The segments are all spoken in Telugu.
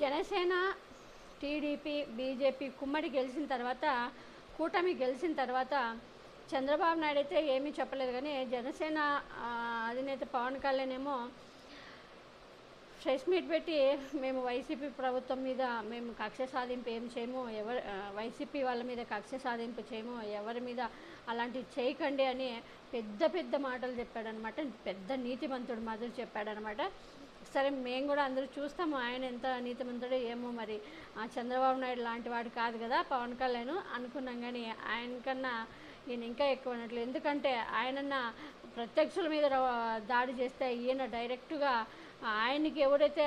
జనసేన టీడీపీ బీజేపీ కుమ్మడి గెలిచిన తర్వాత కూటమి గెలిచిన తర్వాత చంద్రబాబు నాయుడు అయితే ఏమీ చెప్పలేదు. కానీ జనసేన అధినేత పవన్ కళ్యాణ్ ఏమో ప్రెస్ మీట్ పెట్టి మేము వైసీపీ ప్రభుత్వం మీద మేము కక్ష సాధింపు ఏం చేయము ఎవరు వైసీపీ వాళ్ళ మీద కక్ష సాధింపు చేయము ఎవరి మీద అలాంటివి చేయకండి అని పెద్ద పెద్ద మాటలు చెప్పాడనమాట. పెద్ద నీతిమంతుడు మాదిరి చెప్పాడనమాట. సరే మేము కూడా అందరూ చూస్తాము ఆయన ఎంత నీతిమంతుడో ఏమో మరి. చంద్రబాబు నాయుడు లాంటి వాడు కాదు కదా పవన్ కళ్యాణ్ అనుకున్నాం కానీ ఆయన కన్నా ఈయన ఇంకా ఎక్కువ అన్నట్లు ఎందుకంటే ఆయనన్న ప్రత్యక్షుల మీద దాడి చేస్తే ఈయన డైరెక్ట్గా ఆయనకి ఎవరైతే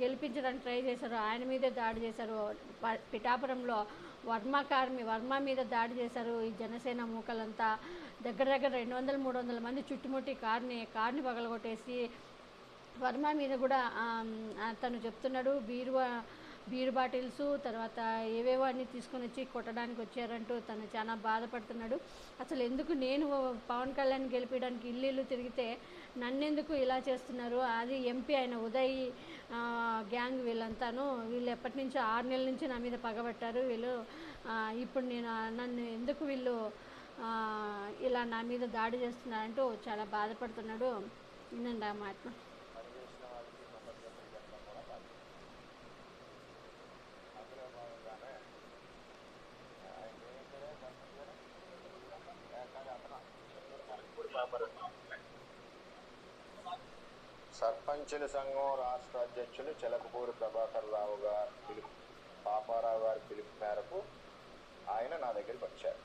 గెలిపించడానికి ట్రై చేశారో ఆయన మీదే దాడి చేశారు. ప- పిఠాపురంలో వర్మ కార్మి వర్మ మీద దాడి చేశారు ఈ జనసేన మూకలంతా. దగ్గర దగ్గర రెండు వందల మూడు వందల మంది చుట్టుముట్టి కార్ని కార్ని పగలగొట్టేసి వర్మ మీద కూడా తను చెప్తున్నాడు బీరువా బీరు బాటిల్స్ తర్వాత ఏవేవో అన్నీ తీసుకొని వచ్చి కొట్టడానికి వచ్చారంటూ తను చాలా బాధపడుతున్నాడు. అసలు ఎందుకు నేను పవన్ కళ్యాణ్ గెలిపించడానికి ఇల్లు ఇల్లు తిరిగితే నన్నెందుకు ఇలా చేస్తున్నారు? అది ఎంపీ అయిన ఉదయ్ గ్యాంగ్ వీళ్ళంతాను. వీళ్ళు ఎప్పటి నుంచో ఆరు నెలల నుంచి నా మీద పగబట్టారు వీళ్ళు ఇప్పుడు నేను నన్ను ఎందుకు వీళ్ళు ఇలా నా మీద దాడి చేస్తున్నారంటూ చాలా బాధపడుతున్నాడు. వినండి ఆ మాట పనిచేసిన వాళ్ళకి సంబంధించిన ఇదంతా కూడా కాదు. అందులో భాగంగానే ఆయన ఏమిటంటే కష్టంగానే కానీ అతను ఇప్పుడు వ్యాపారం సర్పంచుల సంఘం రాష్ట్ర అధ్యక్షులు చిలకపూరి ప్రభాకర్ రావు గారు పిలుపు పాపారావు గారి పిలుపు మేరకు ఆయన నా దగ్గరికి వచ్చారు.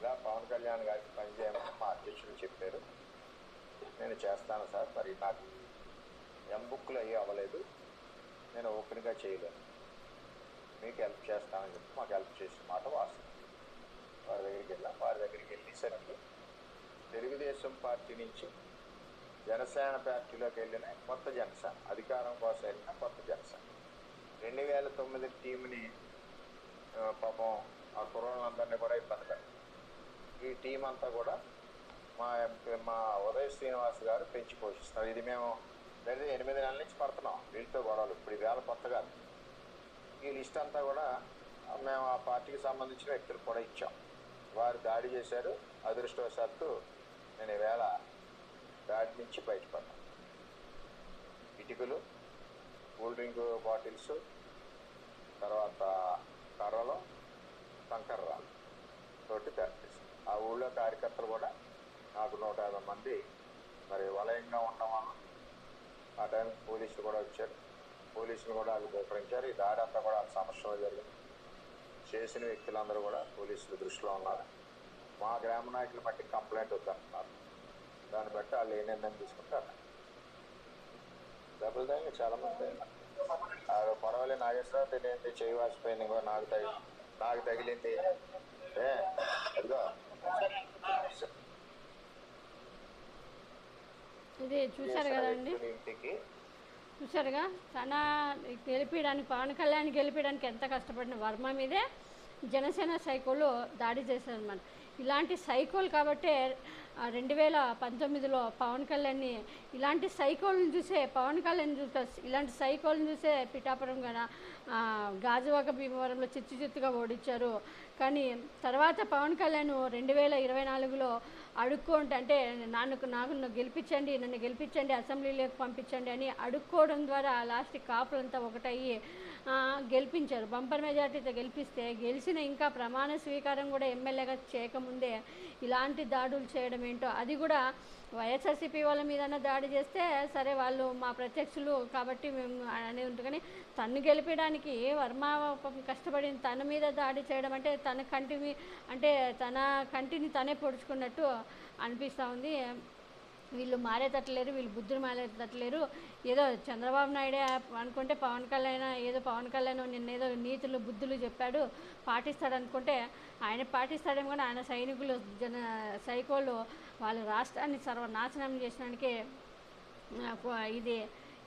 ఇలా పవన్ కళ్యాణ్ గారికి పనిచేయమని మా అధ్యక్షులు చెప్పారు. నేను చేస్తాను సార్ మరి నాకు ఎం బుక్లు అయ్యి అవ్వలేదు. నేను ఓపెన్గా చేయలేను. మీకు హెల్ప్ చేస్తానని చెప్పి మాకు హెల్ప్ చేసిన మాట వాస్తవం. వారి దగ్గరికి వెళ్ళాం. వారి దగ్గరికి వెళ్ళి సరే తెలుగుదేశం పార్టీ నుంచి జనసేన పార్టీలోకి వెళ్ళిన కొత్త జనసేన అధికారం కోసం వెళ్ళిన కొత్త జనసేన. రెండు వేల తొమ్మిది టీంని పాపం ఆ కుర్రోళ్ళందరినీ కూడా ఇబ్బంది పెట్టారు ఈ టీం అంతా కూడా మా మా ఉదయ శ్రీనివాస్ గారు పెంచి పోషిస్తారు ఇది మేము దగ్గర ఎనిమిది నెలల నుంచి పడుతున్నాం. వీళ్ళతో గొడవలు. ఇప్పుడు ఈ వేళ కొత్త కాదు. ఈ లిస్ట్ అంతా కూడా మేము ఆ పార్టీకి సంబంధించిన వ్యక్తులు కూడా ఇచ్చాం. వారు దాడి చేశారు. అదృష్టవశాత్తు నేను ఈవేళ దాడి నుంచి బయటపడ్డాను. ఇటుకలు కూల్ డ్రింక్ బాటిల్స్ తర్వాత కర్రలు కంకర్రాలు తోటి తయారు ఆ ఊళ్ళో కార్యకర్తలు కూడా నాకు నూట యాభై మంది మరి వలయంగా ఉండడం వల్ల ఆ టైంకి పోలీసులు కూడా వచ్చారు. పోలీసులు కూడా వాళ్ళు ఉపయోగించారు ఈ దాడి అంతా కూడా సమస్యలు జరిగింది. చేసిన వ్యక్తులందరూ కూడా పోలీసులు దృష్టిలో ఉన్నారు. మా గ్రామ నాయకులు బట్టి కంప్లైంట్ వద్దంటున్నారు. దాన్ని బట్టి వాళ్ళు ఏ నిర్ణయం తీసుకుంటారు? డబ్బులు దాన్ని చాలా మంది ఆ పొడవలే నాగేశ్వరరావు తెలియంది చేయి వాసిపోయింది ఇంకో నాకు తగిలి నాకు తగిలింది. ఏ? ఇది చూశారు కదండి ఇంటికి. చూశారుగా? తన గెలిపించడానికి పవన్ కళ్యాణ్ గెలిపించడానికి ఎంత కష్టపడిన వర్మ మీదే జనసేన సైకోలు దాడి చేశారనమాట ఇలాంటి సైకోల్ కాబట్టే రెండు వేల పంతొమ్మిదిలో పవన్ కళ్యాణ్ని ఇలాంటి సైకోల్ని చూసే పవన్ కళ్యాణ్ చూస్తే ఇలాంటి సైకోల్ని చూసే పిఠాపురం గన గాజువాక భీమవరంలో చిచ్చు చిత్తుగా ఓడించారు. కానీ తర్వాత పవన్ కళ్యాణ్ రెండు వేల ఇరవై నాలుగులో అడుక్కుంటే అంటే నన్ను నాకు నన్ను గెలిపించండి నన్ను గెలిపించండి అసెంబ్లీలోకి పంపించండి అని అడుక్కోవడం ద్వారా లాస్ట్ కాపులంతా ఒకటయ్యి గెలిపించారు. బంపర్ మెజార్టీతో గెలిపిస్తే గెలిచిన ఇంకా ప్రమాణ స్వీకారం కూడా ఎమ్మెల్యేగా చేయకముందే ఇలాంటి దాడులు చేయడం ఏంటో అది కూడా వైఎస్ఆర్సీపీ వాళ్ళ మీదన్నా దాడి చేస్తే సరే వాళ్ళు మా ప్రత్యక్షులు కాబట్టి మేము అనేది ఉంటుంది కానీ తను గెలిపించడానికి వర్మ కష్టపడిన కష్టపడి తన మీద దాడి చేయడం అంటే తన కంటి అంటే తన కంటిని తనే పొడుచుకున్నట్టు అనిపిస్తూ ఉంది. వీళ్ళు మారేటట్లేరు వీళ్ళు బుద్ధులు మారేటట్లేరు ఏదో చంద్రబాబు నాయుడే అనుకుంటే పవన్ కళ్యాణ్ ఏదో పవన్ కళ్యాణ్ నిన్న ఏదో నీతులు బుద్ధులు చెప్పాడు పాటిస్తాడు అనుకుంటే ఆయన పాటిస్తాడేమో కానీ ఆయన సైనికులు జన సైకోలు వాళ్ళ రాష్ట్రాన్ని సర్వనాశనం చేసినానికి ఇది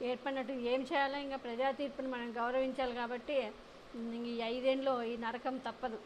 ఏర్పడినట్టు ఏం చేయాలో ఇంకా ప్రజా తీర్పుని మనం గౌరవించాలి కాబట్టి ఈ ఐదేళ్ళు ఈ నరకం తప్పదు.